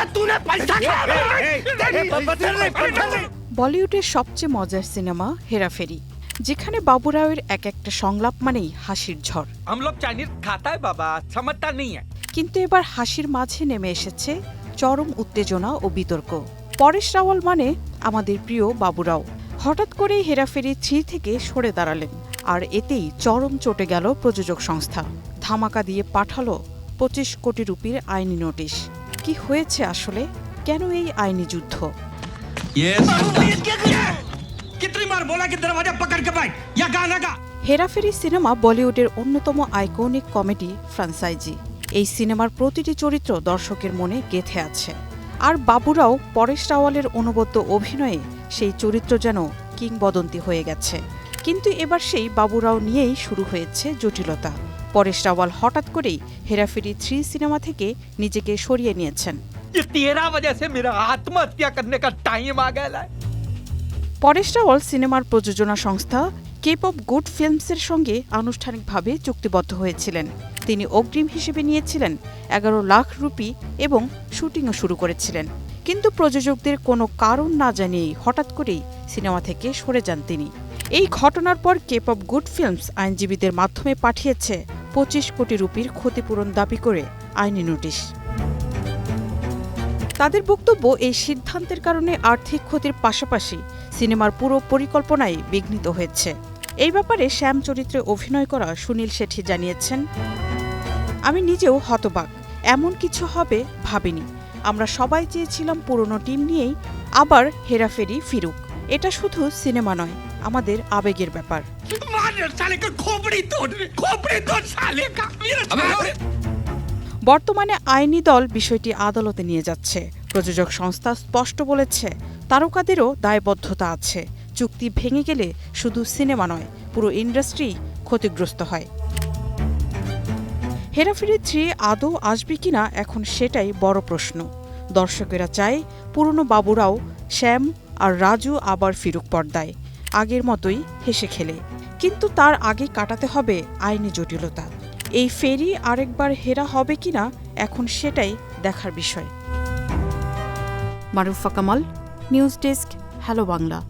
अरे तूने पैसा বলিউডের সবচেয়ে মজার সিনেমা হেরাফেরি যেখানে বাবু রাওয়ের এক একটা সংলাপ মানেই হাসির ঝড় हम लोग चाइनीज खाता है बाबा समझता नहीं है কিন্তু এবার হাসির মাঝে নেমে এসেছে চরম উত্তেজনা ও বিতর্ক পরেশ রাওয়াল মানে আমাদের প্রিয় বাবুরাও হঠাৎ করেই হেরাফেরি থ্রি থেকে সরে দাঁড়ালেন আর এতেই চরম চটে গেল প্রযোজক সংস্থা ধামাকা দিয়ে পাঠালো পঁচিশ কোটি রুপির আইনি নোটিশ কি হয়েছে আসলে? কেন এই আইনি যুদ্ধ? হেরাফেরি সিনেমা বলিউডের অন্যতম আইকনিক কমেডি ফ্রান্সাইজি এই সিনেমার প্রতিটি চরিত্র দর্শকের মনে গেথে আছে। আর বাবুরাও পরেশ রাওয়ালের অনুবদ্য অভিনয়ে সেই চরিত্র যেন কিংবদন্তি হয়ে গেছে। কিন্তু এবার সেই বাবুরাও নিয়েই শুরু হয়েছে জটিলতা। পরেশ রাওয়াল হঠাৎ করেই হেরাফেরি থ্রি সিনেমা থেকে নিজেকে সরিয়ে নিয়েছেন। টাইম পরেশ রাওয়াল সিনেমার প্রযোজনা সংস্থা কেপপ গুড ফিল্মসের সঙ্গে আনুষ্ঠানিকভাবে চুক্তিবদ্ধ হয়েছিলেন। তিনি অগ্রিম হিসেবে নিয়েছিলেন এগারো লাখ রুপি এবং শুটিংও শুরু করেছিলেন। কিন্তু প্রযোজকদের কোনো কারণ না জানিয়েই হঠাৎ করেই সিনেমা থেকে সরে যান তিনি। এই ঘটনার পর কেপ অফ গুড ফিল্মস আইনজীবীদের মাধ্যমে পাঠিয়েছে পঁচিশ কোটি রুপির ক্ষতিপূরণ দাবি করে আইনি নোটিশ। তাদের বক্তব্য এই সিদ্ধান্তের কারণে আর্থিক ক্ষতির পাশাপাশি সিনেমার পুরো পরিকল্পনাই বিঘ্নিত হয়েছে। এই ব্যাপারে শ্যাম চরিত্রে অভিনয় করা সুনীল শেঠি জানিয়েছেন, আমি নিজেও হতবাক, এমন কিছু হবে ভাবিনি। আমরা সবাই চেয়েছিলাম পুরনো টিম নিয়েই আবার হেরাফেরি ফিরুক। এটা শুধু সিনেমা নয় আমাদের আবেগের ব্যাপার। বর্তমানে আইনি দল বিষয়টি আদালতে নিয়ে যাচ্ছে। প্রযোজক সংস্থা স্পষ্ট বলেছে তারকাদেরও দায়বদ্ধতা আছে। চুক্তি ভেঙে গেলে শুধু সিনেমা নয় পুরো ইন্ডাস্ট্রি ক্ষতিগ্রস্ত হয়। হেরাফেরি থ্রি আদৌ আসবে কিনা এখন সেটাই বড় প্রশ্ন। দর্শকেরা চায় পুরনো বাবুরাও শ্যাম আর রাজু আবার ফিরুক পর্দায়। আগের মতোই হেসে খেলে। কিন্তু তার আগে কাটাতে হবে আইনি জটিলতা। এই ফেরি আরেকবার হেরা হবে কিনা, এখন সেটাই দেখার বিষয়। Marufa Kamal, news desk, hello Bangla.